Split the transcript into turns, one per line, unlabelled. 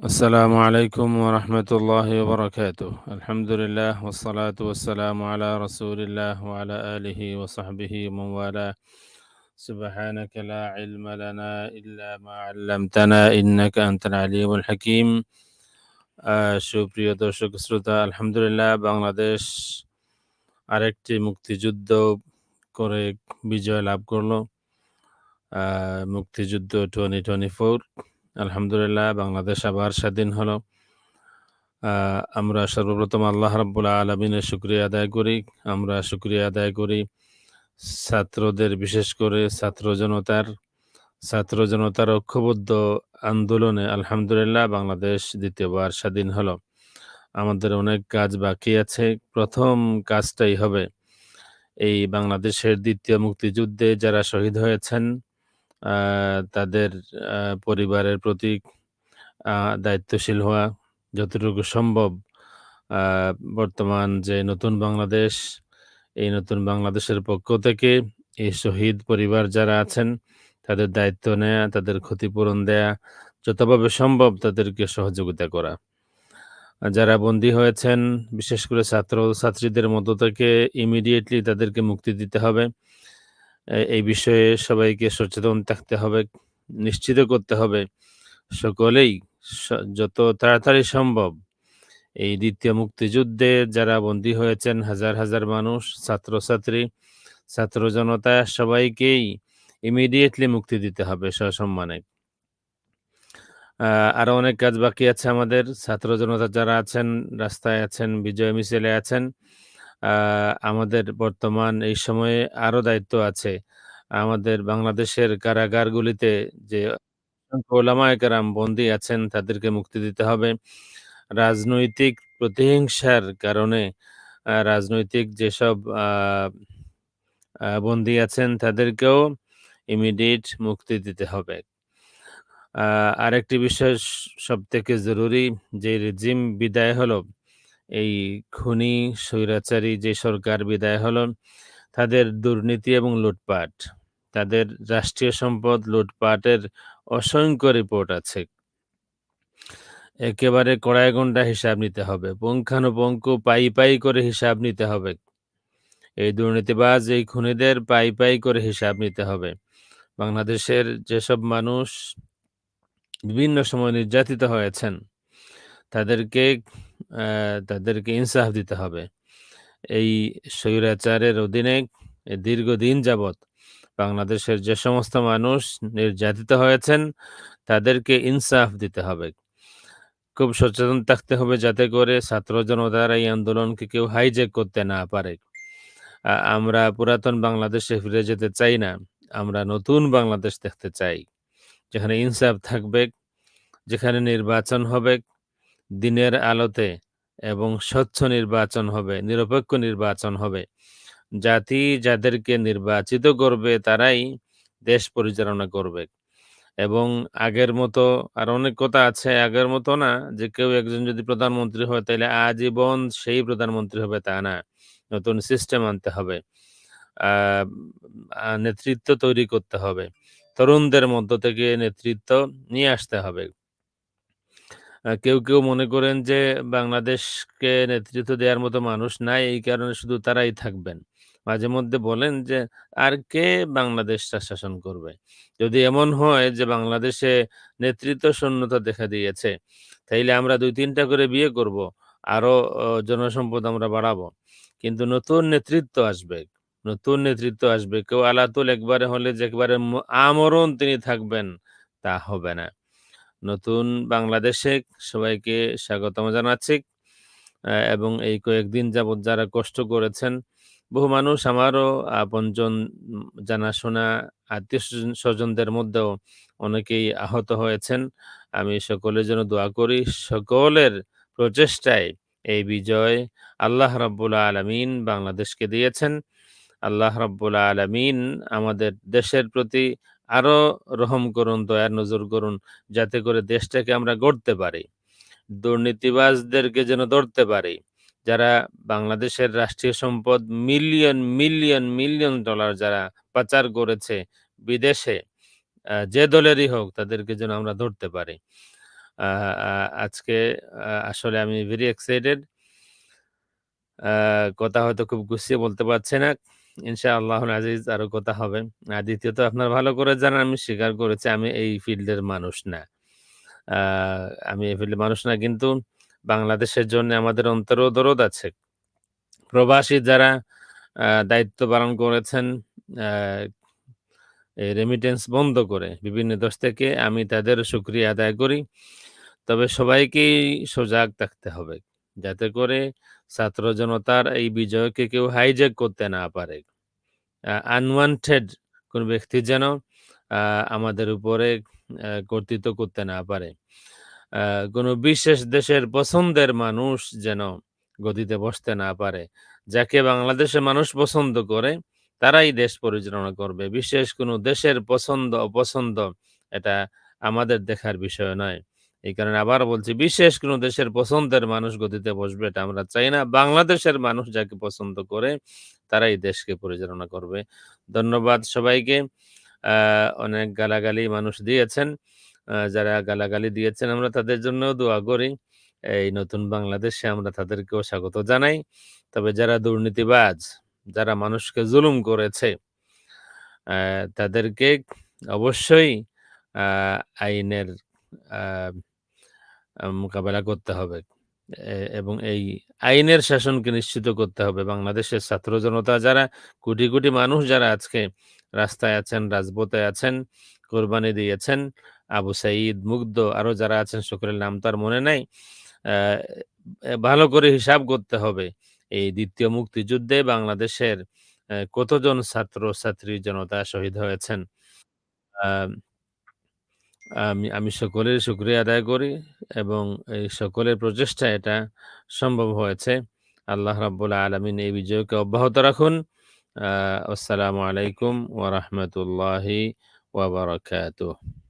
السلام عليكم ورحمة الله وبركاته الحمد لله والصلاة والسلام على رسول الله وعلى آله وصحبه ومن والاه سبحانك لا علم لنا إلا ما علمتنا إنك أنت العليم الحكيم আহ, সুপ্রিয় দর্শক শ্রোতা আলহামদুলিল্লাহ বাংলাদেশ আরেকটি মুক্তিযুদ্ধ করে বিজয় লাভ করলো আহ, মুক্তিযুদ্ধ টোয়েন্টি টোয়েন্টি ফোর আলহামদুলিল্লাহ, বাংলাদেশ আবার স্বাধীন হলো। আমরা সর্বপ্রথম আল্লাহ রাব্বুল আলমিনের শুক্রিয়া আদায় করি। আমরা শুক্রিয়া আদায় করি ছাত্রদের, বিশেষ করে ছাত্র জনতার ছাত্র জনতার ঐক্যবদ্ধ আন্দোলনে আলহামদুলিল্লাহ বাংলাদেশ দ্বিতীয়বার স্বাধীন হলো। আমাদের অনেক কাজ বাকি আছে। প্রথম কাজটাই হবে এই বাংলাদেশের দ্বিতীয় মুক্তিযুদ্ধে যারা শহীদ হয়েছেন তাদের পরিবারের প্রতি দায়িত্বশীল হওয়া যতটুকু সম্ভব। বর্তমান যে নতুন বাংলাদেশ, এই নতুন বাংলাদেশের পক্ষ থেকে এই শহীদ পরিবার যারা আছেন, তাদের দায়িত্ব নেয়া, তাদের ক্ষতিপূরণ দেয়া, যতভাবে সম্ভব তাদেরকে সহযোগিতা করা। যারা বন্দী হয়েছেন, বিশেষ করে ছাত্র ছাত্রীদের মধ্য থেকে ইমিডিয়েটলি তাদেরকে মুক্তি দিতে হবে। এই বিষয়ে সবাইকে সচেতন থাকতে হবে, নিশ্চিত করতে হবে। সকলেই যত তাড়াতাড়ি সম্ভব এই দ্বিতীয় মুক্তিযুদ্ধে যারা বন্দী হয়েছেন, হাজার হাজার মানুষ, ছাত্রছাত্রী, ছাত্র জনতা, সবাইকেই ইমিডিয়েটলি মুক্তি দিতে হবে সসম্মানে। আরও অনেক কাজ বাকি আছে আমাদের। ছাত্র জনতা যারা আছেন, রাস্তায় আছেন, বিজয় মিছিলে আছেন আমাদের বর্তমান এই সময়ে আরও দায়িত্ব আছে। আমাদের বাংলাদেশের কারাগারগুলিতে যে অসংখ্য কেরাম বন্দী আছেন, তাদেরকে মুক্তি দিতে হবে। রাজনৈতিক প্রতিহিংসার কারণে রাজনৈতিক যেসব বন্দী আছেন, তাদেরকেও ইমিডিয়েট মুক্তি দিতে হবে। আরেকটি বিষয় সব থেকে জরুরি যে রেজিম বিদায় হলো এই খুনি, স্বৈরাচারী যে সরকার বিদায় হলো, তাদের দুর্নীতি এবং লুটপাট। তাদের রাষ্ট্রীয় সম্পদ লুটপাটের অসংখ্য রিপোর্ট আছে। একেবারে কড়ায় গন্ডা হিসাব নিতে হবে, পুঙ্খানুপুঙ্খ পাই পাই করে হিসাব নিতে হবে। এই দুর্নীতিবাজ, এই খুনিদের পাই পাই করে হিসাব নিতে হবে। বাংলাদেশের যেসব মানুষ বিভিন্ন সময় নির্যাতিত হয়েছেন, তাদেরকে তাদেরকে ইনসাফ দিতে হবে। এই স্বৈরাচারের অধীনে দীর্ঘদিন যাবৎ বাংলাদেশের যে সমস্ত মানুষ নির্যাতিত হয়েছেন, তাদেরকে ইনসাফ দিতে হবে। খুব সচেতন থাকতে হবে যাতে করে ছাত্র জনতার এই আন্দোলনকে কেউ হাইজ্যাক করতে না পারে। আমরা পুরাতন বাংলাদেশে ফিরে যেতে চাই না, আমরা নতুন বাংলাদেশ দেখতে চাই, যেখানে ইনসাফ থাকবে, যেখানে নির্বাচন হবে দিনের আলোতে এবং স্বচ্ছ নির্বাচন হবে, নিরপেক্ষ নির্বাচন হবে। জাতি যাদেরকে নির্বাচিত করবে তারাই দেশ পরিচালনা করবে। এবং আগের মতো আর অনেক কথা আছে, আগের মতো না যে কেউ একজন যদি প্রধানমন্ত্রী হয় তাহলে আজীবন সেই প্রধানমন্ত্রী হবে তা না। নতুন সিস্টেম আনতে হবে। নেতৃত্ব তৈরি করতে হবে। তরুণদের মধ্য থেকে নেতৃত্ব নিয়ে আসতে হবে। কেউ কেউ মনে করেন যে বাংলাদেশকে নেতৃত্ব দেওয়ার মতো মানুষ নাই, এই কারণে শুধু তারাই থাকবেন। মাঝে মধ্যে বলেন যে, আর কে বাংলাদেশটা শাসন করবে? যদি এমন হয় যে বাংলাদেশে নেতৃত্ব শূন্যতা দেখা দিয়েছে, তাইলে আমরা দুই, তিনটা করে বিয়ে করব, আরও জনসম্পদ আমরা বাড়াবো। কিন্তু নতুন নেতৃত্ব আসবে, নতুন নেতৃত্ব আসবে, কেউ আলাতুল একবারে হলে যে একবারে আমরণ তিনি থাকবেন, তা হবে না। নতুন বাংলাদেশে সবাইকে স্বাগতম জানাচ্ছি। এবং এই কয়েকদিন যাবৎ যারা কষ্ট করেছেন, বহু মানুষ আমারও আপনজন জানাশোনা আত্মীয় স্বজন- স্বজনদের মধ্যেও অনেকেই আহত হয়েছেন। আমি সকলের জন্য দোয়া করি, সকলের প্রচেষ্টায় এই বিজয় আল্লাহ রাব্বুল আলামিন বাংলাদেশকে দিয়েছেন। আল্লাহ রাব্বুল আলামিন আমাদের দেশের প্রতি আরও রহম করুন, দয়ার নজর করুন, যাতে করে দেশটাকে আমরা গড়তে পারি দুর্নীতিবাজদেরকে যেন ধরতে পারি, যারা বাংলাদেশের রাষ্ট্রীয় সম্পদ মিলিয়ন মিলিয়ন মিলিয়ন ডলার যারা পাচার করেছে বিদেশে যে দলেরই হোক, তাদেরকে যেন আমরা ধরতে পারি আজকে আসলে আমি ভেরি এক্সাইটেড। কথা হয়তো খুব গুছিয়ে বলতে পারছি না। ইনশাআল্লাহুল আজিজ আরও কথা হবে। আর দ্বিতীয়ত, আপনার ভালো করে জানেন, আমি স্বীকার করেছি, আমি এই ফিল্ডের মানুষ না। আমি এই ফিল্ডের মানুষ না, কিন্তু বাংলাদেশের জন্য আমাদের অন্তরেও দরদ আছে। প্রবাসী যারা দায়িত্ব পালন করেছেন রেমিটেন্স বন্ধ করে, বিভিন্ন দেশ থেকে, আমি তাদের শুকরিয়া আদায় করি। তবে সবাইকেই সজাগ থাকতে হবে। যাতে করে ছাত্র জনতার এই বিজয়কে কেউ হাইজ্যাক করতে না পারে। আনওয়ান্টেড কোন ব্যক্তি যেন আমাদের উপরে কর্তৃত্ব করতে না পারে। কোন বিশেষ দেশের পছন্দের মানুষ যেন গদিতে বসতে না পারে। যাকে বাংলাদেশের মানুষ পছন্দ করে, তারাই দেশ পরিচালনা করবে। বিশেষ কোন দেশের পছন্দ, অপছন্দ, এটা আমাদের দেখার বিষয় নয়। এই কারণে আবার বলছি বিশেষ কোন দেশের পছন্দের মানুষ গতিতে বসবে এটা আমরা চাই না। বাংলাদেশের মানুষ যাকে পছন্দ করে তারাই দেশকে পরিচালনা করবে। ধন্যবাদ সবাইকে। অনেক গালাগালি মানুষ দিয়েছেন। যারা গালাগালি দিয়েছেন আমরা তাদের জন্যও দোয়া করি। এই নতুন বাংলাদেশে আমরা তাদেরকেও স্বাগত জানাই। তবে যারা দুর্নীতিবাজ, যারা মানুষকে জুলুম করেছে তাদেরকে অবশ্যই আইনের মোকাবেলা করতে হবে। এবং এই আইনের শাসনকে নিশ্চিত করতে হবে। বাংলাদেশের ছাত্র জনতা যারা কোটি, কোটি মানুষ যারা আজকে রাস্তায় আছেন, রাজপথে আছেন, কোরবানি দিয়েছেন, আবু সাঈদ, মুগ্ধ আরও যারা আছেন সকলের নাম তার মনে নাই। ভালো করে হিসাব করতে হবে। এই দ্বিতীয় মুক্তিযুদ্ধে বাংলাদেশের কতজন ছাত্র-ছাত্রী জনতা শহীদ হয়েছেন। আম আমি আমি সকলের শুক্রিয়া আদায় করি এবং এই সকলের প্রচেষ্টা এটা সম্ভব হয়েছে। আল্লাহ রাবুল আলমিন এই বিজয়কে অব্যাহত রাখুন। আসসালামু আলাইকুম ওয়া রাহমাতুল্লাহি ওয়া বারাকাতুহু।